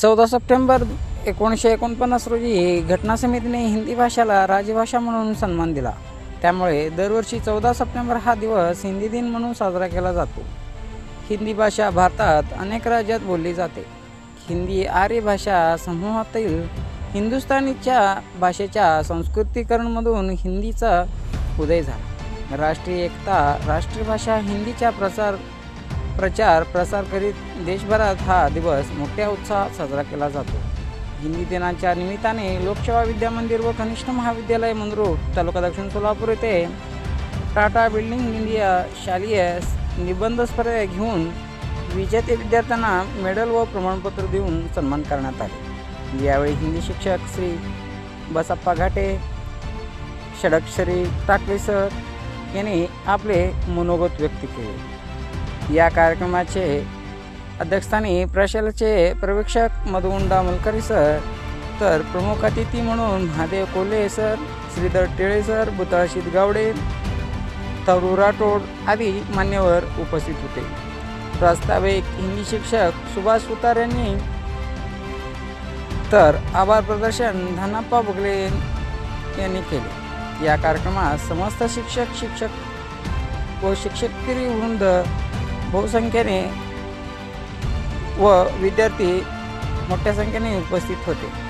चौदा सप्टेंबर एकोणीसशे एकोणपन्नास रोजी घटना समितीने हिंदी भाषेला राजभाषा म्हणून सन्मान दिला. त्यामुळे दरवर्षी चौदा सप्टेंबर हा दिवस हिंदी दिन म्हणून साजरा केला जातो. हिंदी भाषा भारतात अनेक राज्यात बोलली जाते. हिंदी आर्य भाषा समूहातील हिंदुस्थानीच्या भाषेच्या संस्कृतीकरणमधून हिंदीचा उदय झाला. राष्ट्रीय एकता राष्ट्रीय भाषा हिंदीच्या प्रसार प्रचार प्रसार करीत देशभरात हा दिवस मोठ्या उत्साहात साजरा केला जातो. हिंदी दिनाच्या निमित्ताने लोकसेवा विद्या मंदिर व कनिष्ठ महाविद्यालय मंद्रुप तालुका दक्षिण सोलापूर येथे टाटा बिल्डिंग इंडिया शालेय निबंध स्पर्धा घेऊन विजेते विद्यार्थ्यांना मेडल व प्रमाणपत्र देऊन सन्मान करण्यात आले. यावेळी हिंदी शिक्षक श्री बसप्पा घाटे षडक्षरी टाकले सर यांनी आपले मनोगत व्यक्त केले. या कार्यक्रमाचे अध्यक्षस्थानी प्रशालाचे प्रवेक्षक मधुगुंडा मलकरी सर तर प्रमुख अतिथी म्हणून महादेव कोल्हे सर श्रीधर टिळे सर बुताशीत गावडे तरू राठोड आदी मान्यवर उपस्थित होते. प्रास्ताविक हिंदी शिक्षक सुभाष सुतार यांनी तर आभार प्रदर्शन धनाप्पा बगले यांनी केले. या कार्यक्रमात समस्त शिक्षक शिक्षक व शिक्षकगिरी वृंद बहुसंख्येने व विद्यार्थी मोठ्या संख्येने उपस्थित होते.